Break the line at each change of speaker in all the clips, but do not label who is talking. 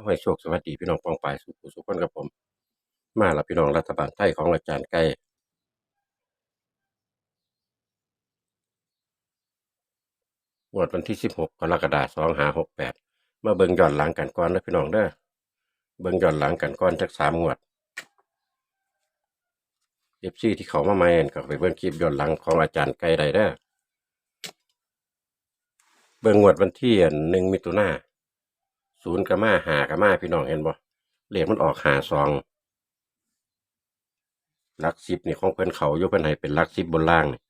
ขอให้โชคสวัสดีพี่น้องปองปายสุขสุขคนกับผม มาแล้วพี่น้องรัฐบาลไทยของอาจารย์ไก่งวดวันที่16กกรกฎาคม2568มาเบิ่งย้อนหลังกันก่อนนะพี่น้องเด้อเบิ่งย้อนหลังกันก่อนจักสามงวด FC ที่เขามาใหม่นั่นก็ไปเบิ่งคลิปย้อนหลังของอาจารย์ไก่ได้เด้อเบิ่งงวดวันที่1มิถุนายน ศูนย์ก็มาหาก็มาพี่น้องเห็นบ่เลขมันออกหาซองลักซิบนี่ของเพิ่นเขาอยู่เพิ่นให้เป็นลักซิบบนล่างนี่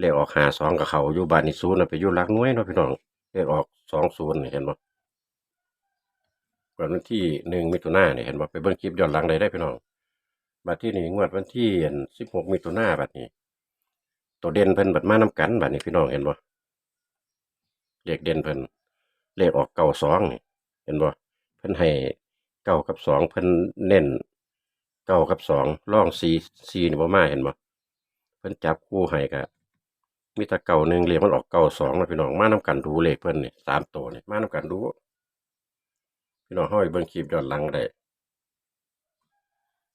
เลขออกหาสองกับเขาอยู่บานนี่ศูนย์ไปอยู่ลักน้วยเนาะพี่น้องเลขออกสองศูนย์เห็นบ่วันที่หนึ่งมิถุนายนนี่เห็นบ่ไปเบิ่งคลิปย้อนหลังได้ได้พี่น้องบัดที่นี่งวดวันที่สิบหกมิถุนาบัดนี้ ตัวเด่นเพิ่นบัดมานํกันบัดนี้พี่น้องเห็นบ่เลขเด่นเพิ่นเลขออกเก้าสองนี่ เห็นบ่เพิ่นให้เก้ากับสองเพิ่นเน้นเก้ากับสองร่องสี่สี่นี่บ่มาเห็นบ่เพิ่นจับคู่ให้ก็มีแต่เก่าหนึ่งเรียกมันออกเก้าสองนะพี่น้องมานํกันดูเลขเพิ่นนี่สามตัวนี่มานํกันดูพี่น้องเฮาไปเบิ่งคลิปย้อนหลังได้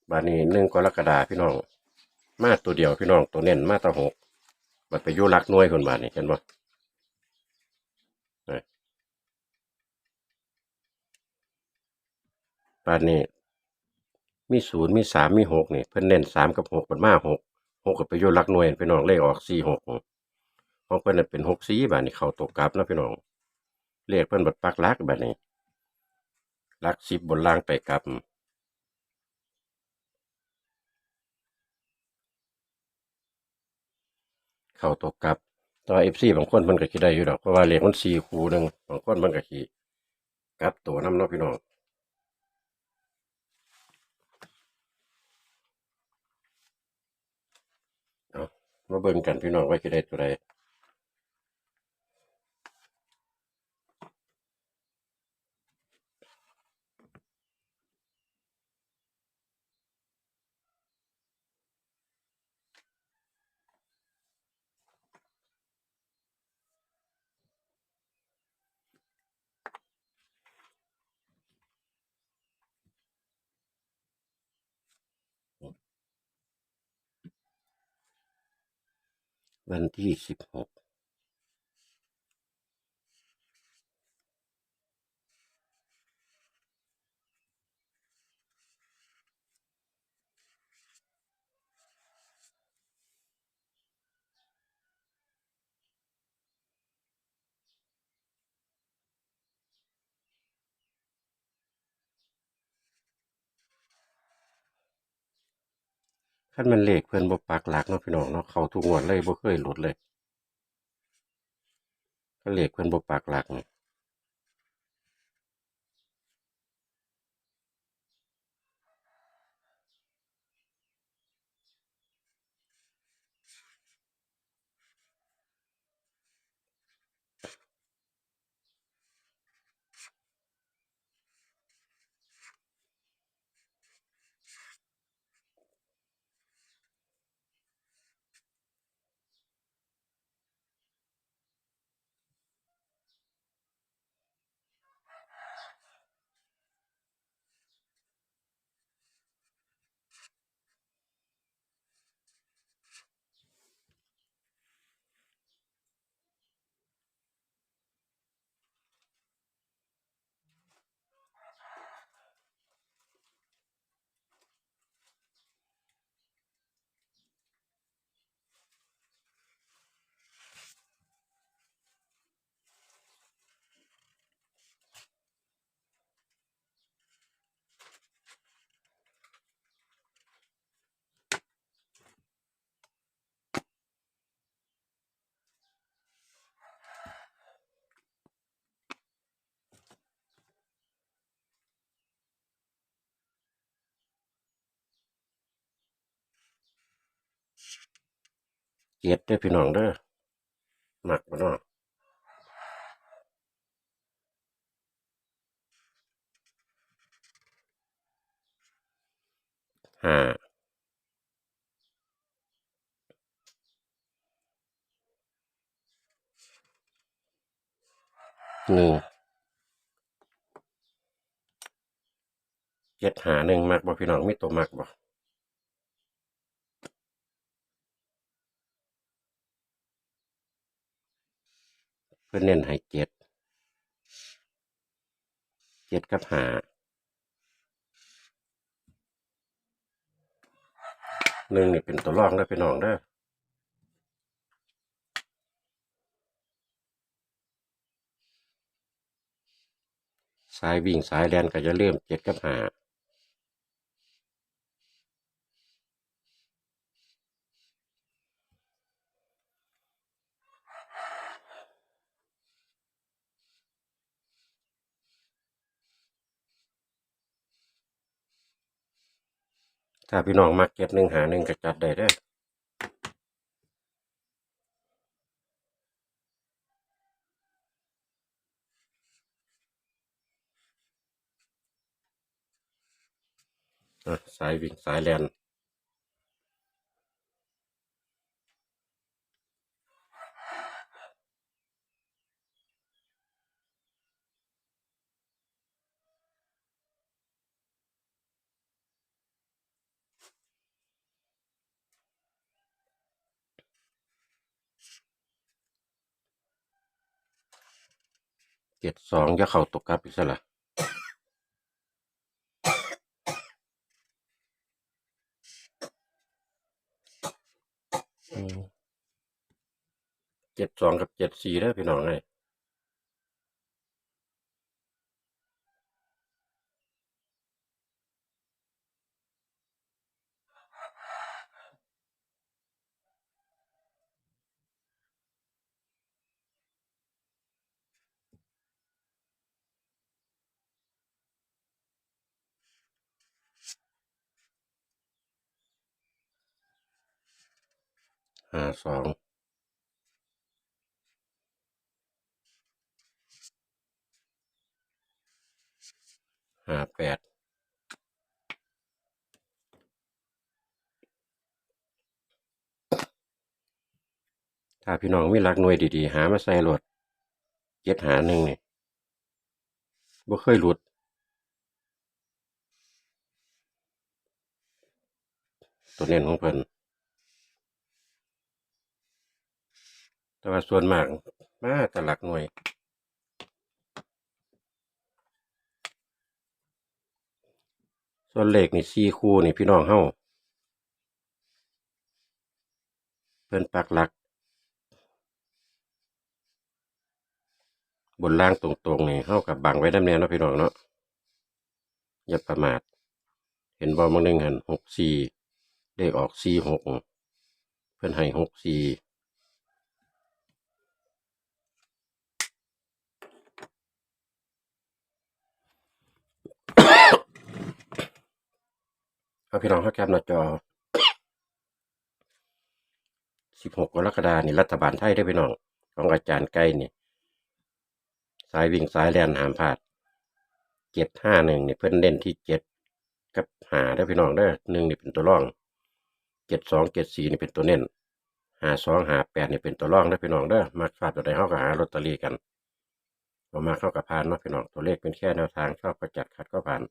บาดนี้หนึ่งกรกฎาพี่น้อง มาตัวเดียวพี่น้องตัวเน้นมาตะหกบัดไปยู่หลักน่วยคนบาดนี้เห็นบ่ บาดนี้มีศูนย์มีสามมีหกนี่เพิ่นเน้นสามกับหกเป็นมาหกหกกับไปอยู่หลักหน่วยพี่น้องเลขออกสี่หกของเพิ่นน่ะเป็นหกสี่บาทนี่เข้าตกกลับนะพี่น้องเลขเพิ่นบัดปักลักบาดนี้ลักสิบบนล่างไปกลับเข้าตกกลับตัวเอฟซีบางคนมันก็คิดได้อยู่ดอกเพราะว่าเลขมันสี่คูหนึ่งบางคนมันก็ขี่กลับตัวน้ำเนาะพี่น้องเอา มาเบิ่งกันพี่น้องว่าจะได้ตัวใด วันที่สิบหก ขั้นมันเลขเพื่อนบ่ปักหลักเนาะพี่น้องเนาะเขาทุกงวดเลยบ่เคยหลุดเลยเขาเลขเพื่อนบ่ปักหลักนี่ เจ็ดเด้อพี่น้องเด้อมักบ่เนาะห้าหนึ่งเจ็ดหาหนึ่งมักบ่พี่น้องไมีตัวมักบ่ เพื่อเน้นให้เจ็ดเจ็ดกับหาหนึ่งนี่เป็นตัวรองได้อพี่น้องเด้สายวิ่งสายแลนก็จะเริ่มเจ็ดกับหา ถ้าพี่น้องมักเก็บหนึ่งหาหนึ่งก็จัดได้เด้อสายวิ่งสายแลน เจ็ดสองจะเข้าตกกลับอีกซะละเจ็ดสองกับเจ็ดสี่เด้วพี่น้องเลย ห้าสองห้าแปดถ้าพี่น้องมีหลักหน่วยดีๆ หามาใส่รถเจ็ดหาหนึ่งนี่บ่เคยหลุดตัวเน้นของเพิ่นแต่ ว่าส่วนมากมาแต่หลักหน่วย ส่วนเลขนี่สี่คู่นี่พี่น้องเฮาเพิ่นปักหลัก บนล่างตรงๆนี่เฮากับบังไว้ดำแนวเนาะพี่น้องเนาะอย่าประมาท เห็นบ่บางหนึงหันหกสี่เลขออกสี่หกเพิ่นให้หกสี่ เอาพี่น้องเข้าแคปหน้าจอสิบหกรกฎานี่รัฐบาลไทยได้พี่น้องของอาจารย์ไก่นี่สายวิ่งสายแลนหามพลาดเจ็ดห้าหนึ่งนี่เพิ่นเล่นที่เจ็ดกับหาได้พี่น้องเด้อหนึ่งนี่เป็นตัวร่องเจ็ดสองเจ็ดสี่นี่เป็นตัวเน้นหาสองหาแปดนี่เป็นตัวร่องได้พี่น้องเด้มักชอบตัวใดเฮาก็หาลอตเตอรี่กันบ่มาเข้ากับพานเนาะพี่น้องตัวเลขเป็นแค่แนวทางชอบก็จัดขัดก็ผ่าน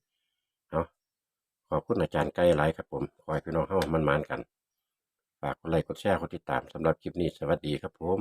เอาะ ขอบคุณอาจารย์ไกลหลายครับผมขอให้พี่น้องเฮามันมานกัน ฝากกดไลค์กดแชร์กดติดตามสำหรับคลิปนี้สวัสดีครับผม